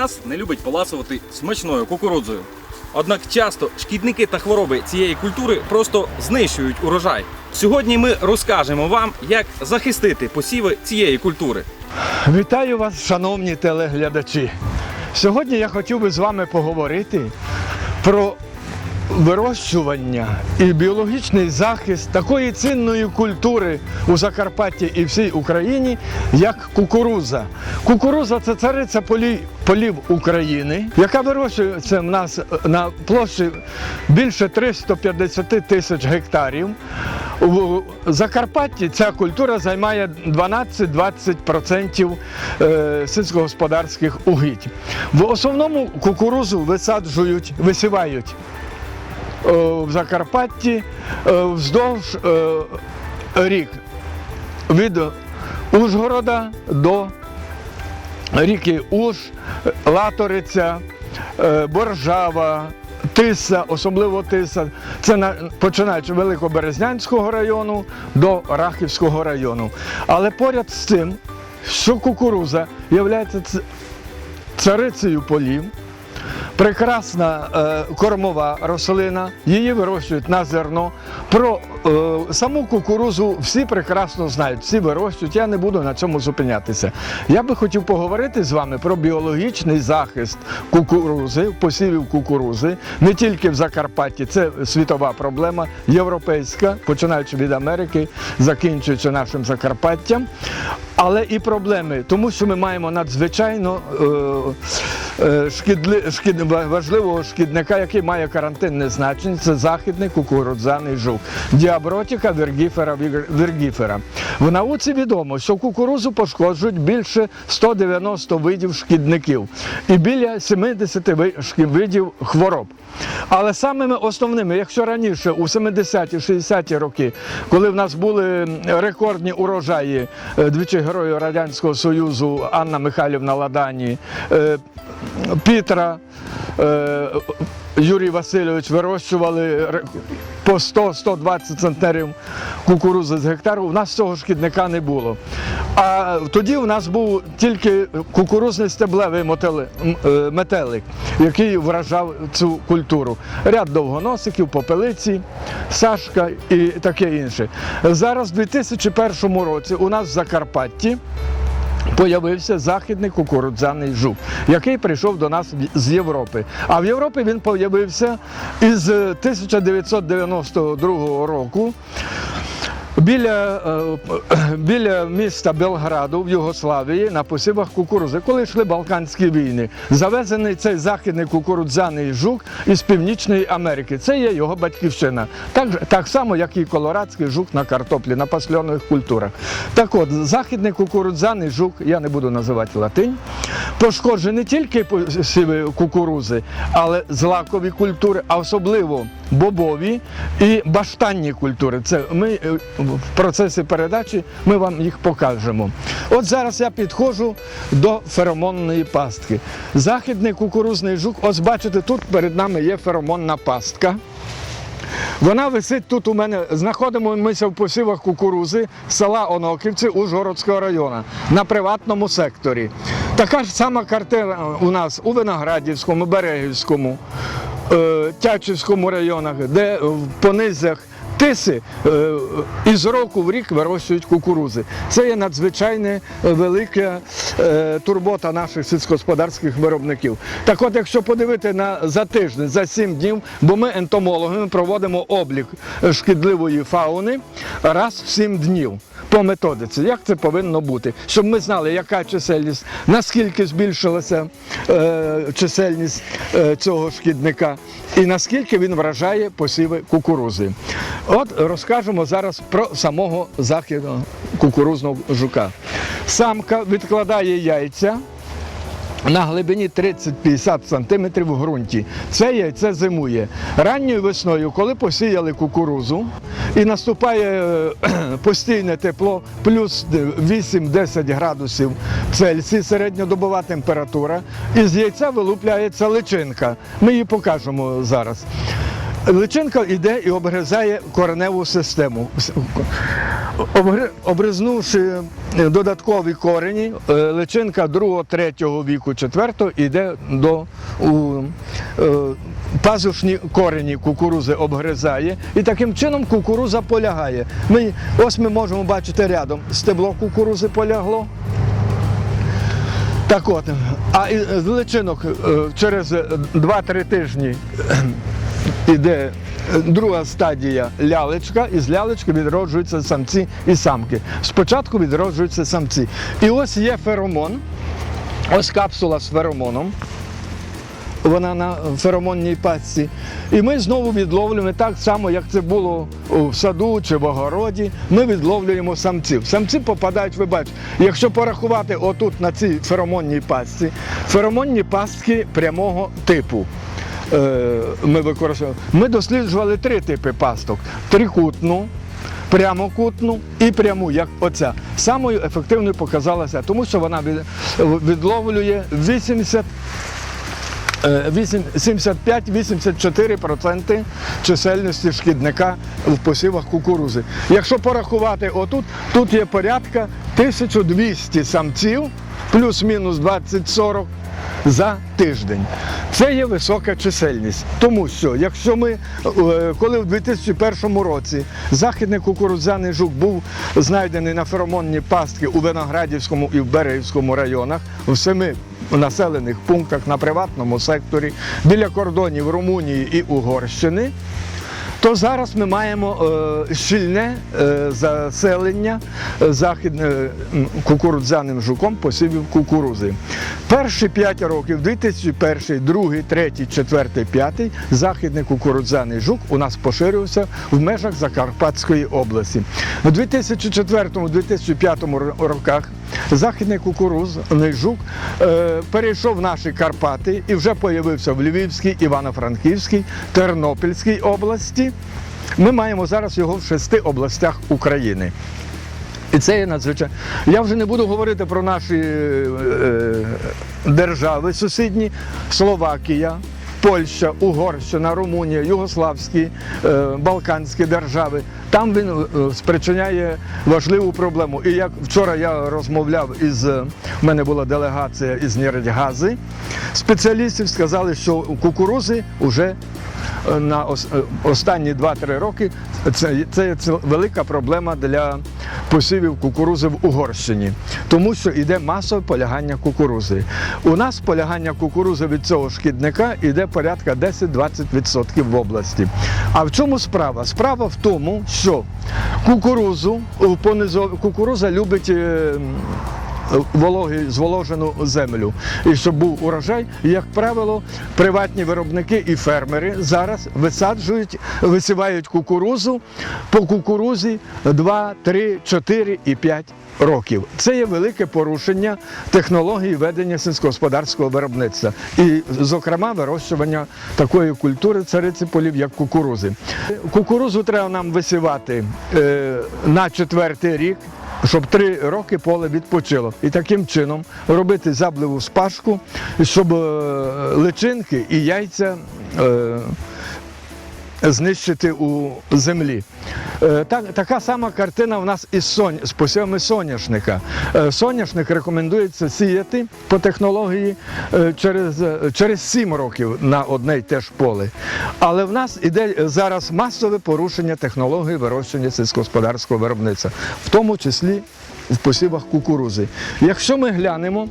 нас не любить поласувати смачною кукурудзою? Однак часто шкідники та хвороби цієї культури просто знищують урожай. Сьогодні ми розкажемо вам, як захистити посіви цієї культури. Вітаю вас, шановні телеглядачі. Сьогодні я хотів би з вами поговорити про вирощування і біологічний захист такої цінної культури у Закарпатті і всій Україні, як кукуруза. Кукуруза це цариця полі, полів України, яка вирощується в нас на площі більше 350 тисяч гектарів. У Закарпатті ця культура займає 12-20% е, сільськогосподарських угідь. В основному кукурузу висаджують, висівають в Закарпатті е, вздовж е, рік від Ужгорода до ріки Уж, Латориця, е, Боржава, Тиса, особливо Тиса. Це на, починаючи Великоберезнянського району до Рахівського району. Але поряд з цим, що кукуруза є царицею полів, прекрасна е, кормова рослина, її вирощують на зерно. Про е, саму кукурузу всі прекрасно знають, всі вирощують. Я не буду на цьому зупинятися. Я би хотів поговорити з вами про біологічний захист кукурузи, посівів кукурузи, не тільки в Закарпатті, це світова проблема, європейська, починаючи від Америки, закінчуючи нашим Закарпаттям. Але і проблеми, тому що ми маємо надзвичайно е, шкідли, шкід, важливого шкідника, який має карантинне значення, це західний кукурудзяний жук. Діабротіка вергіфера вергіфера. В науці відомо, що кукурузу пошкоджують більше 190 видів шкідників і біля 70 ви- видів хвороб. Але самими основними, якщо раніше, у 70-ті, 60-ті роки, коли в нас були рекордні урожаї е, двічі герою Радянського Союзу Анна Михайлівна Ладані, е, Пітра, е, Юрій Васильович вирощували по 100-120 центнерів кукурузи з гектару, у нас цього шкідника не було. А тоді у нас був тільки кукурузний стеблевий е, метелик, який вражав цю культуру. Ряд довгоносиків, попелиці, сашка і таке інше. Зараз, у 2001 році, у нас в Закарпатті Появився західний кукурудзяний жук, який прийшов до нас з Європи. А в Європі він появився із 1992 року. Біля, е, біля міста Белграду в Югославії на посівах кукурузи, коли йшли Балканські війни, завезений цей західний кукурудзяний жук із Північної Америки. Це є його батьківщина. Так, так само, як і колорадський жук на картоплі, на пасльонових культурах. Так от, західний кукурудзяний жук, я не буду називати латинь, пошкоджує не тільки посіви кукурузи, але злакові культури, а особливо бобові і баштанні культури. Це ми е, в процесі передачі ми вам їх покажемо. От зараз я підходжу до феромонної пастки. Західний кукурузний жук, ось бачите, тут перед нами є феромонна пастка. Вона висить тут у мене. Знаходимося в посівах кукурузи села Оноківці Ужгородського району на приватному секторі. Така ж сама картина у нас у Виноградівському, Берегівському, Тячівському районах, де в понизях тиси е, із року в рік вирощують кукурузи. Це є надзвичайно велика е, турбота наших сільськогосподарських виробників. Так от, якщо подивити на за тиждень, за сім днів, бо ми ентомологи ми проводимо облік шкідливої фауни раз в сім днів. По методиці, як це повинно бути, щоб ми знали, яка чисельність, наскільки збільшилася е, чисельність е, цього шкідника, і наскільки він вражає посіви кукурузи. От розкажемо зараз про самого західного кукурузного жука. Самка відкладає яйця на глибині 30-50 см в ґрунті. Це яйце зимує. Ранньою весною, коли посіяли кукурузу і наступає е, постійне тепло, плюс 8-10 градусів Цельсій, середньодобова температура, із яйця вилупляється личинка. Ми її покажемо зараз. Личинка йде і обгризає кореневу систему. Обризнувши додаткові корені, е, личинка 2-3 віку, 4 йде до у, е, пазушні корені кукурузи обгризає, і таким чином кукуруза полягає. Ми, ось ми можемо бачити рядом стебло кукурузи полягло. Так от, а з личинок е, через 2-3 тижні іде е, друга стадія лялечка, і з лялечки відроджуються самці і самки. Спочатку відроджуються самці. І ось є феромон, ось капсула з феромоном. Вона на феромонній пастці. І ми знову відловлюємо так само, як це було в саду чи в огороді. Ми відловлюємо самців. Самці попадають, ви бачите, якщо порахувати отут на цій феромонній пастці, феромонні пастки прямого типу. Е, Ми використовували. Ми досліджували три типи пасток: трикутну, прямокутну і пряму, як оця. Самою ефективною показалася, тому що вона відловлює 80 Е, вісім- 75-84% чисельності шкідника в посівах кукурузи. Якщо порахувати отут, тут є порядка 1200 самців, плюс-мінус 20-40 за тиждень. Це є висока чисельність. Тому що, якщо ми, е, коли в 2001 році західний кукурудзяний жук був знайдений на феромонні пастки у Виноградівському і в Берегівському районах, в семи населених пунктах на приватному секторі біля кордонів Румунії і Угорщини, то зараз ми маємо е, щільне е, заселення е, західним кукурудзяним жуком посівів кукурузи. Перші 5 років, 2001, 2, 3, 4, 5, західний кукурудзяний жук у нас поширився в межах Закарпатської області. У 2004-2005 роках західний кукурудзяний жук е, перейшов в наші Карпати і вже появився в Львівській, Івано-Франківській, Тернопільській області. Ми маємо зараз його в шести областях України. І це є надзвичайно. Я вже не буду говорити про наші е, держави сусідні Словакія, Польща, Угорщина, Румунія, Югославські, е, Балканські держави. Там він е, спричиняє важливу проблему. І як вчора я розмовляв із в мене була делегація із Нєрдьгази, спеціалістів сказали, що кукурузи вже е, на е, останні 2-3 роки це, це велика проблема для посівів кукурузи в Угорщині, тому що йде масове полягання кукурузи. У нас полягання кукурузи від цього шкідника йде порядка 10-20% в області. А в чому справа? Справа в тому, що кукурузу в кукуруза любить. Вологи, зволожену землю. І щоб був урожай, як правило, приватні виробники і фермери зараз висаджують, висівають кукурузу по кукурузі 2, 3, 4 і 5 років. Це є велике порушення технології ведення сільськогосподарського виробництва. І, зокрема, вирощування такої культури цариці полів, як кукурузи. Кукурузу треба нам висівати е, на четвертий рік щоб три роки поле відпочило. І таким чином робити забливу спашку, щоб е, личинки і яйця. Знищити у землі. Е, Так, така сама картина в нас із сонь, з посівами соняшника. Е, Соняшник рекомендується сіяти по технології е, через, через 7 років на одне й те ж поле. Але в нас іде зараз масове порушення технології вирощення сільськогосподарського виробництва, в тому числі в посівах кукурузи. Якщо ми глянемо,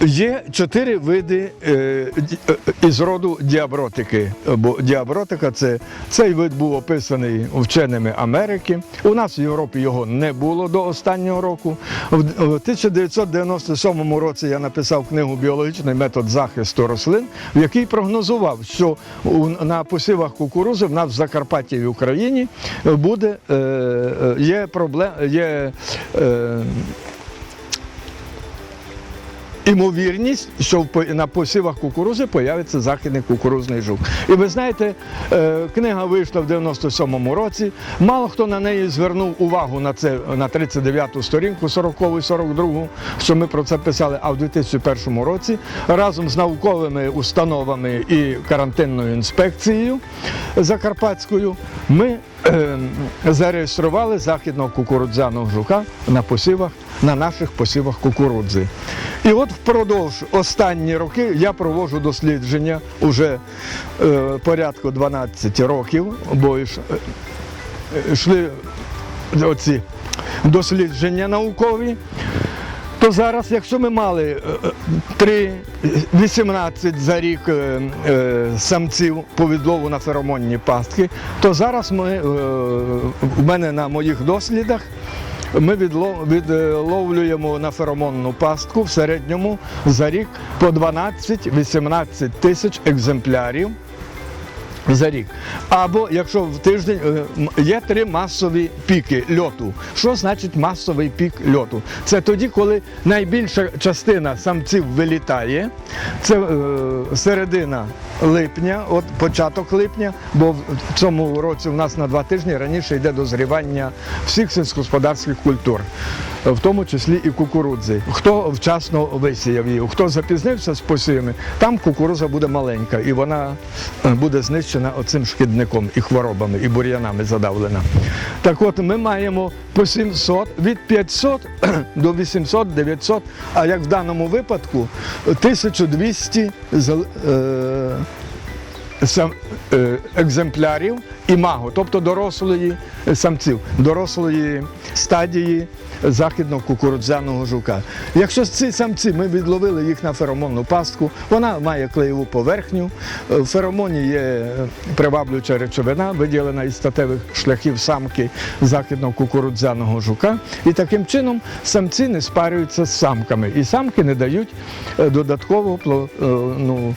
Є чотири види е, ді- е, із роду діабротики. Бо діабротика це цей вид був описаний вченими Америки. У нас в Європі його не було до останнього року. В 1997 році я написав книгу Біологічний метод захисту рослин, в якій прогнозував, що на посівах кукурузи в нас в Закарпатті в Україні буде е, е, є проблем, є. Е, імовірність, що на посівах кукурузи появиться західний кукурузний жук. І ви знаєте, е, книга вийшла в 97-му році. Мало хто на неї звернув увагу на це на 39-ту сторінку, 40-ту і 42-гу, що ми про це писали. А в 2001 році разом з науковими установами і карантинною інспекцією Закарпатською ми зареєстрували західного кукурудзяного жука на посівах, на наших посівах кукурудзи. І от впродовж останні роки я проводжу дослідження уже е, порядку 12 років, бо е, йшли оці дослідження наукові. То зараз, якщо ми мали е, е, 3, 18 за рік е, е, самців по відлову на феромонні пастки, то зараз ми, е, в мене на моїх дослідах ми відлов- відловлюємо на феромонну пастку в середньому за рік по 12-18 тисяч екземплярів за рік. Або якщо в тиждень е, є три масові піки льоту. Що значить масовий пік льоту? Це тоді, коли найбільша частина самців вилітає. Це е, середина липня, от початок липня, бо в цьому році у нас на два тижні раніше йде дозрівання всіх сільськогосподарських культур, в тому числі і кукурудзи. Хто вчасно висіяв її, хто запізнився з посівами, там кукуруза буде маленька і вона е, буде знищена оцим шкідником і хворобами, і бур'янами задавлена. Так от ми маємо по 700, від 500 до 800, 900, а як в даному випадку 1200 зел- е, е, екземплярів імаго, тобто дорослої е, самців, дорослої стадії західного кукурудзяного жука. Якщо ці самці ми відловили їх на феромонну пастку, вона має клеєву поверхню. е, В феромоні є е, приваблююча речовина, виділена із статевих шляхів самки західного кукурудзяного жука. І таким чином самці не спарюються з самками. І самки не дають е, додаткового е, ну,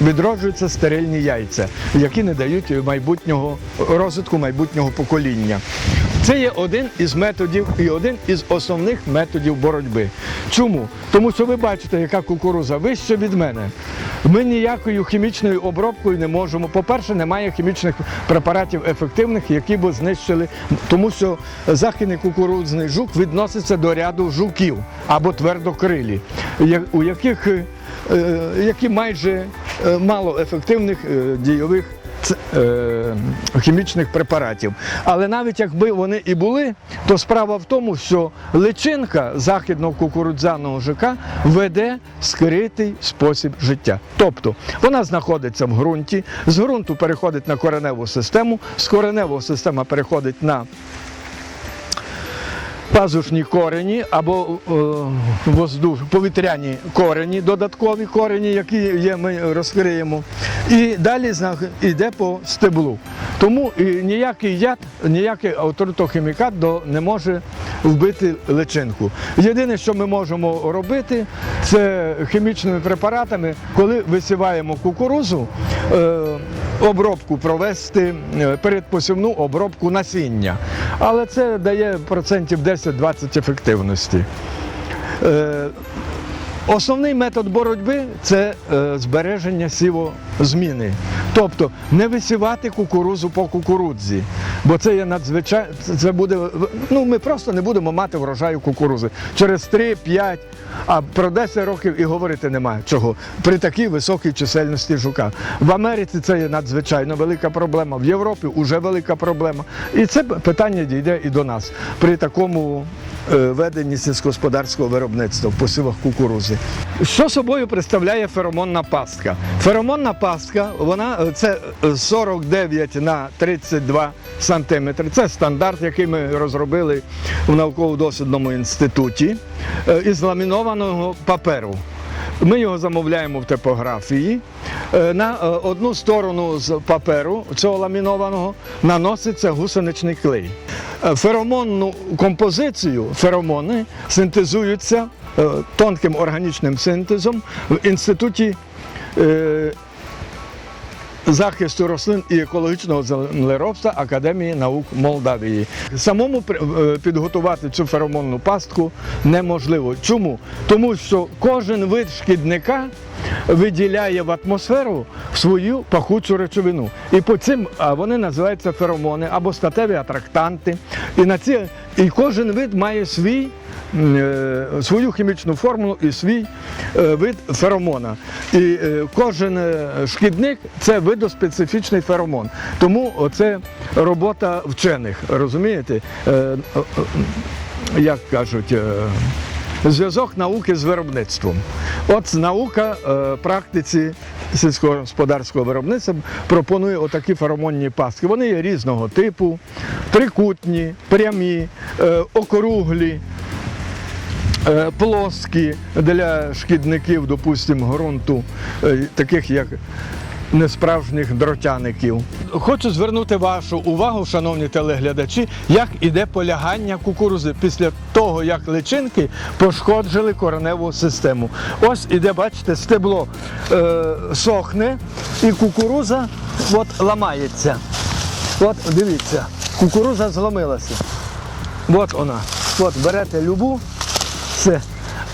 відроджуються стерильні яйця, які не дають майбутнього розвитку майбутнього покоління. Це є один із методів і один із основних методів боротьби. Чому? Тому що ви бачите, яка кукуруза вища від мене. Ми ніякою хімічною обробкою не можемо. По-перше, немає хімічних препаратів ефективних, які б знищили, тому що західний кукурудзний жук відноситься до ряду жуків або твердокрилі, у яких е, е, які майже мало ефективних е, дійових е, хімічних препаратів. Але навіть якби вони і були, то справа в тому, що личинка західного кукурудзяного жика веде скритий спосіб життя. Тобто вона знаходиться в ґрунті, з ґрунту переходить на кореневу систему, з кореневої системи переходить на пазушні корені або е, воздух, повітряні корені, додаткові корені, які є, ми розкриємо. І далі йде по стеблу. Тому і ніякий яд, ніякий авторитохімікат до- не може вбити личинку. Єдине, що ми можемо робити, це хімічними препаратами, коли висіваємо кукурузу, е, обробку провести, е, передпосівну обробку насіння. Але це дає процентів 10-20 ефективності. Основний метод боротьби це е, збереження сівозміни. Тобто не висівати кукурузу по кукурудзі, бо це є надзвичайно, це буде, ну ми просто не будемо мати врожаю кукурузи. Через 3-5, а про 10 років і говорити немає чого. При такій високій чисельності жука. В Америці це є надзвичайно велика проблема, в Європі вже велика проблема. І це питання дійде і до нас при такому е, веденні сільськогосподарського виробництва в посівах кукурузи. Що собою представляє феромонна пастка? Феромонна пастка, вона е, це е, 49 на 32 сантиметри. Це стандарт, який ми розробили в науково-дослідному інституті е, із ламінованого паперу. Ми його замовляємо в типографії. Е, На е, одну сторону з паперу цього ламінованого наноситься гусеничний клей. Е, Феромонну композицію, феромони синтезуються е, тонким органічним синтезом в інституті е, захисту рослин і екологічного землеробства Академії наук Молдавії. Самому е, підготувати цю феромонну пастку неможливо. Чому? Тому що кожен вид шкідника виділяє в атмосферу свою пахучу речовину. І по цим вони називаються феромони або статеві атрактанти. І на ці і кожен вид має свій. Е, Свою хімічну формулу і свій е, вид феромона. І е, кожен шкідник це видоспецифічний феромон. Тому це робота вчених, розумієте? Як кажуть, зв'язок науки з виробництвом. От наука практиці сільськогосподарського виробництва пропонує отакі феромонні пастки. Вони є різного типу, трикутні, прямі, округлі. Е, Плоскі для шкідників, допустимо, ґрунту, е, таких як несправжніх дротяників. Хочу звернути вашу увагу, шановні телеглядачі, як іде полягання кукурузи після того, як личинки пошкоджили кореневу систему. Ось іде, бачите, стебло е, сохне і кукуруза от, ламається. От дивіться, кукуруза зломилася. От вона. От берете любу, все.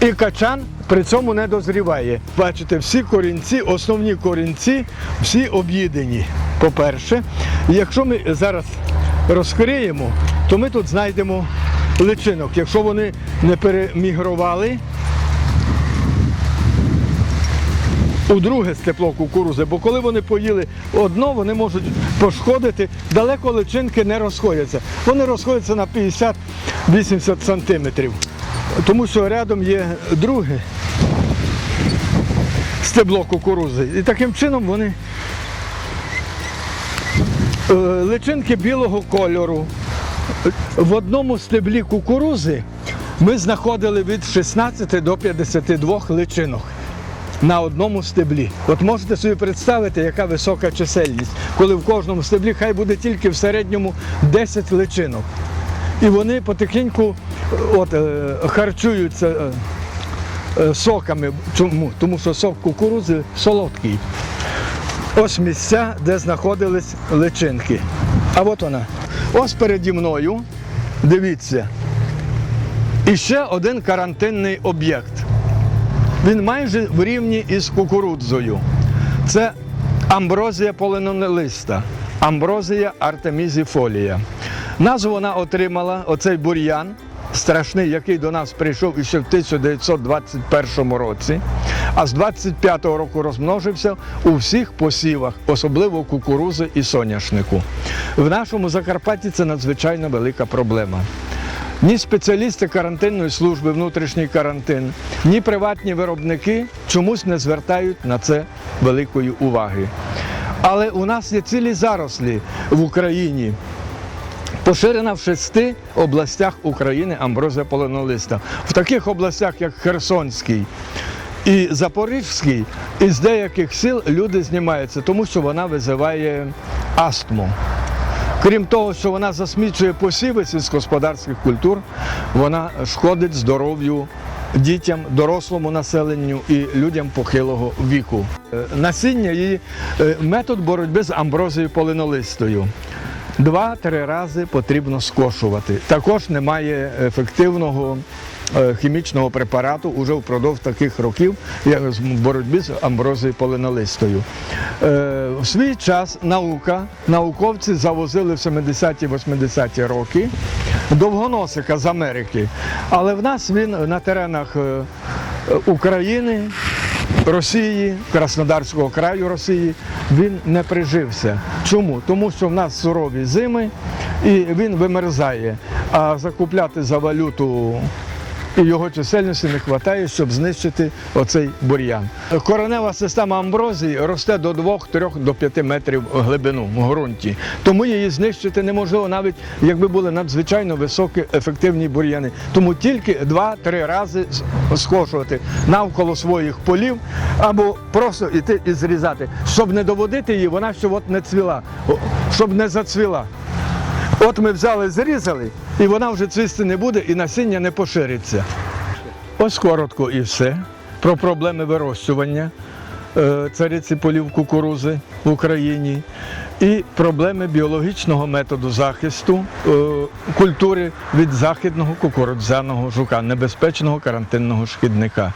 І качан при цьому не дозріває. Бачите, всі корінці, основні корінці, всі об'їдені. По-перше, якщо ми зараз розкриємо, то ми тут знайдемо личинок. Якщо вони не перемігрували у друге степло кукурузи, бо коли вони поїли одно, вони можуть пошкодити, далеко личинки не розходяться. Вони розходяться на 50-80 сантиметрів. Тому що рядом є друге стебло кукурузи. І таким чином вони е, личинки білого кольору. В одному стеблі кукурузи ми знаходили від 16 до 52 личинок на одному стеблі. От можете собі представити, яка висока чисельність, коли в кожному стеблі хай буде тільки в середньому 10 личинок. І вони потихеньку от, е, харчуються е, е, соками. Чому? Тому що сок кукурузи солодкий. Ось місця, де знаходились личинки. А от вона. Ось переді мною, дивіться, і ще один карантинний об'єкт. Він майже в рівні із кукурудзою. Це амброзія полинонелиста, амброзія артемізіфолія. Назву вона отримала оцей бур'ян, страшний, який до нас прийшов іще в 1921 році, а з 25-го року розмножився у всіх посівах, особливо кукурузи і соняшнику. В нашому Закарпатті це надзвичайно велика проблема. Ні спеціалісти карантинної служби, внутрішній карантин, ні приватні виробники чомусь не звертають на це великої уваги. Але у нас є цілі зарослі в Україні. Поширена в шести областях України амброзія полинолиста. В таких областях, як Херсонський і Запорізький, із деяких сіл люди знімаються, тому що вона визиває астму. Крім того, що вона засмічує посіви сільськогосподарських культур, вона шкодить здоров'ю дітям, дорослому населенню і людям похилого віку. Е, Насіння її е, метод боротьби з амброзією полинолистою. Два-три рази потрібно скошувати. Також немає ефективного е, хімічного препарату уже впродовж таких років як з боротьби з амброзією полинолистою. Е, В свій час наука, науковці завозили в 70-ті 80-ті роки довгоносика з Америки, але в нас він на теренах е, України. Росії, Краснодарського краю Росії, він не прижився. Чому? Тому що в нас сурові зими і він вимерзає. А закупляти за валюту і його чисельності не вистачає, щоб знищити оцей бур'ян. Коренева система амброзії росте до 2-3 до 5 метрів глибину в ґрунті. Тому її знищити неможливо, навіть якби були надзвичайно високі ефективні бур'яни. Тому тільки 2-3 рази скошувати навколо своїх полів або просто йти і зрізати, щоб не доводити її, вона ще от не цвіла, щоб не зацвіла. От ми взяли, зрізали, і вона вже цвісти не буде, і насіння не пошириться. Ось коротко і все про проблеми вирощування е, цариці полів кукурузи в Україні, і проблеми біологічного методу захисту е, культури від західного кукурудзяного жука, небезпечного карантинного шкідника.